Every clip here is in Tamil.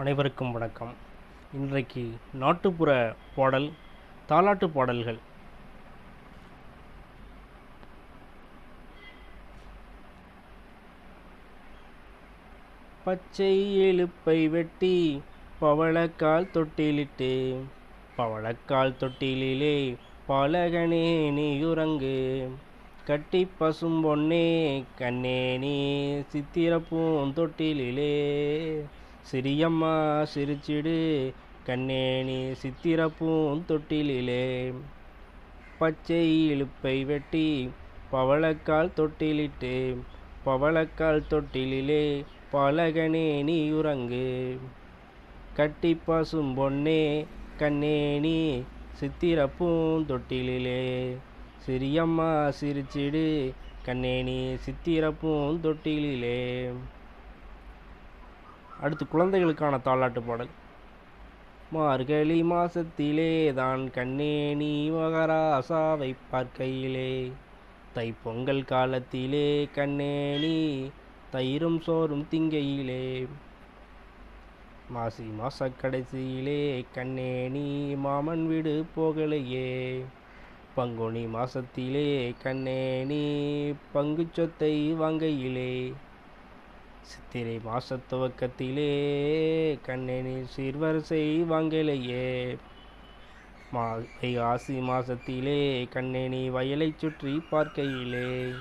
அனைவருக்கும் வணக்கம். இன்றைக்கு நாட்டுப்புற பாடல் தாலாட்டு பாடல்கள். பச்சை எழுப்பை வெட்டி பவளக்கால் தொட்டிலிட்டு பவளக்கால் தொட்டிலே பலகனே நீ உறங்கு கட்டி பசும் பொன்னே கண்ணே நீ சித்திரப்பூம் தொட்டிலிலே. சிறியம்மா சிரிச்சிடு கண்ணே நீ சித்திரப்பூம் தொட்டிலிலே. பச்சை இழுப்பை வெட்டி பவளக்கால் தொட்டிலிட்டு பவளக்கால் தொட்டிலே பாலகனே நீ உறங்கு கட்டி பசும் பொன்னே கண்ணே நீ சித்திரப்பூம் தொட்டிலிலே. சிறியம்மா சிரிச்சிடு கண்ணே நீ சித்திரப்பூம் தொட்டிலிலே. அடுத்து குழந்தைகளுக்கான தாலாட்டு பாடல். மார்கழி மாசத்திலே தான் கண்ணே நீ மகராசாவை பார்க்கையிலே தைப்பொங்கல் காலத்திலே கண்ணே நீ தயிரும் சோறும் திங்கையிலே. மாசி மாச கடைசியிலே கண்ணே நீ மாமன் வீடு போகலையே. பங்குனி மாசத்திலே கண்ணே நீ பங்கு சொத்தை வாங்கையிலே. சித்திரை மாச துவக்கத்திலே கண்ணே சிறுவரிசை வாங்கலையே. மா ஆசி மாசத்திலே கண்ணனி வயலை சுற்றி பார்க்கையிலே.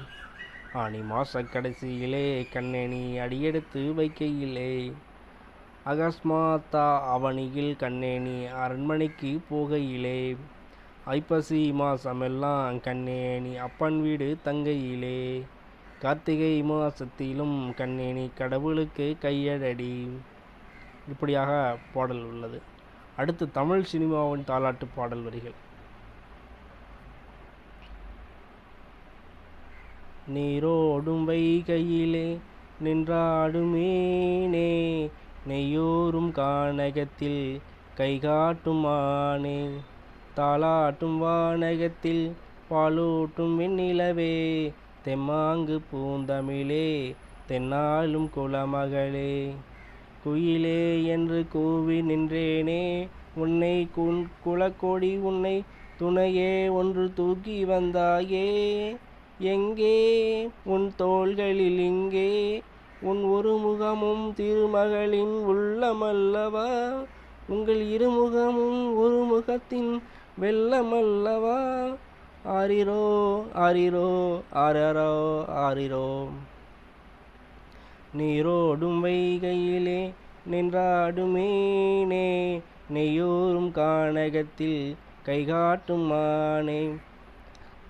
ஆனி மாச கடைசியிலே கண்ணனி அடியெடுத்து வைக்கையிலே. அகஸ்மாத்தா அவனியில் கண்ணேனி அரண்மனைக்கு போகையிலே. ஐப்பசி மாசமெல்லாம் கண்ணேனி அப்பன் வீடு தங்கையிலே. கார்த்திகை மாசத்திலும் கண்ணேனி கடவுளுக்கு கையடடி. இப்படியாக பாடல் உள்ளது. அடுத்து தமிழ் சினிமாவின் தாலாட்டு பாடல் வரிகள். நீரோடும் வைகையிலே நின்றாடுமேனே நெய்யோரும் கானகத்தில் கைகாட்டும் மானே தாளாட்டும் வானகத்தில் பாலூட்டும் வெண்ணிலவே தெம்மாங்கு பூந்தமிழே தென்னாலும் குலமகளே குயிலே என்று கூவி நின்றேனே உன்னை குன் குலக்கொடி உன்னை துணையே ஒன்று தூக்கி வந்தாயே. எங்கே? உன் தோள்களில் இங்கே. உன் ஒரு முகமும் திருமகளின் உள்ளமல்லவா? உங்கள் இருமுகமும் ஒரு முகத்தின் வெள்ளமல்லவா? ஆரிரோ ஆரிரோ ஆரரோ ஆரிரோ. நீரோடும் வைகையிலே நின்றாடுமேனே நெய்யோரும் கானகத்தில் கைகாட்டும் மானே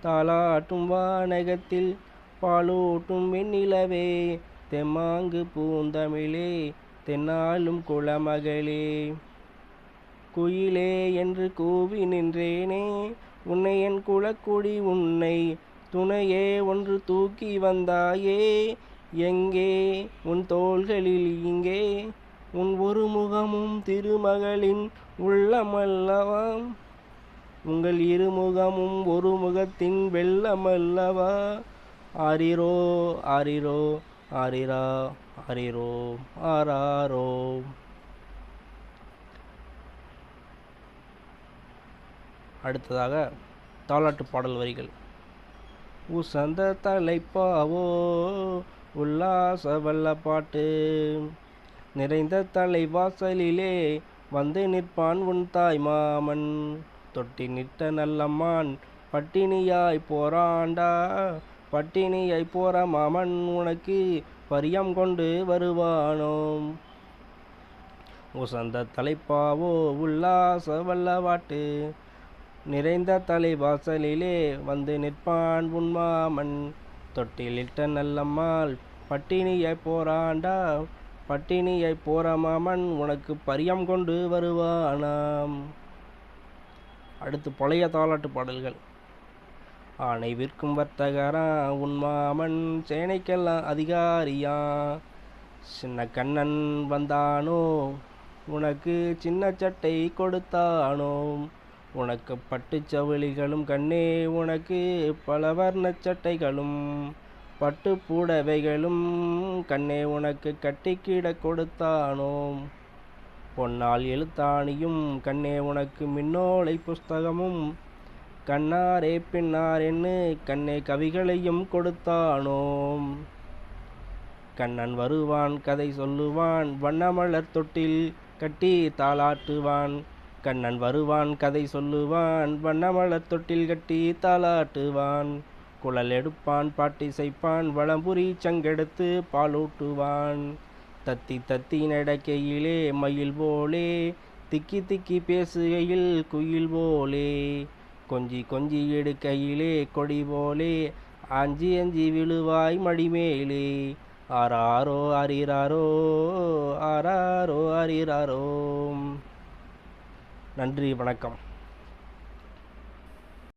தாளாட்டும் வானகத்தில் பாலூட்டும் வெண்ணிலவே தெம்மாங்கு பூந்தமிழே தென்னாலும் குளமகளே. குயிலே என்று கூவி நின்றேனே உன்னை என் குலக்குடி உன்னை துணையே ஒன்று தூக்கி வந்தாயே. எங்கே? உன் தோள்களில் இங்கே. உன் ஒரு முகமும் திருமகளின் உள்ளமல்லவா? உங்கள் இருமுகமும் ஒரு முகத்தின் வெள்ளமல்லவா? ஆரிரோ ஆரிரோ ஆரிரா ஆரிரோ ஆராரோ. அடுத்ததாக தாலாட்டு பாடல் வரிகள். உசந்த தலைப்பாவோ உல்லாச வல்ல பாட்டு நிறைந்த தலைவாசலிலே வந்து நிற்பான் உன் தாய் மாமன் தொட்டி நிட்ட நல்லம்மான் பட்டினியாய் போராண்டா பட்டினியாய் போற மாமன் உனக்கு பரியம் கொண்டு வருவானோம் உசந்த தலைப்பாவோ உல்லாச வல்லவாட்டு நிறைந்த தலைவாசலிலே வந்து நிற்பான் உண்மாமன். தொட்டிலிட்ட நல்லம்மாள் பட்டினியை போராண்டா பட்டினியை போற மாமன் உனக்கு பரியம் கொண்டு வருவானாம். அடுத்து பழைய தாலாட்டு பாடல்கள். ஆனை விற்கும் வர்த்தகரா உன் மாமன் சேனைக்கெல்லாம் அதிகாரியா. சின்ன கண்ணன் வந்தானோ உனக்கு சின்ன சட்டை கொடுத்தானோ. உனக்கு பட்டுச் சவுளிகளும் கண்ணே உனக்கு பல வர்ணச் சட்டைகளும் பட்டு புடவைகளும் கண்ணே உனக்கு கட்டிக்கிட கொடுத்தானோம் பொன்னால் எழுத்தாணியும் கண்ணே உனக்கு மின்னோலை புஸ்தகமும் கண்ணாரே பின்னாரென்னு கண்ணே கவிகளையும் கொடுத்தானோம் கண்ணன் வருவான் கதை சொல்லுவான் வண்ணமலர் தொட்டில் கட்டி தாளாட்டுவான் கண்ணன் வருவான் கதை சொல்லுவான் வண்ணமலர் தொட்டில் கட்டி தாளாட்டுவான் குழல் எடுப்பான் பாட்டி பாட்டிசைப்பான் வளம்புரி சங்கெடுத்து பாலூட்டுவான் தத்தி தத்தி நடக்கையிலே மயில் போலே திக்கி திக்கி பேசுகையில் குயில் போலே கொஞ்சி கொஞ்சி எடுக்கையிலே கொடி போலே அஞ்சி அஞ்சி விழுவாய் மடிமேலே ஆராரோ அரிராரோ ஆராரோ அரிராரோ நன்றி வணக்கம்.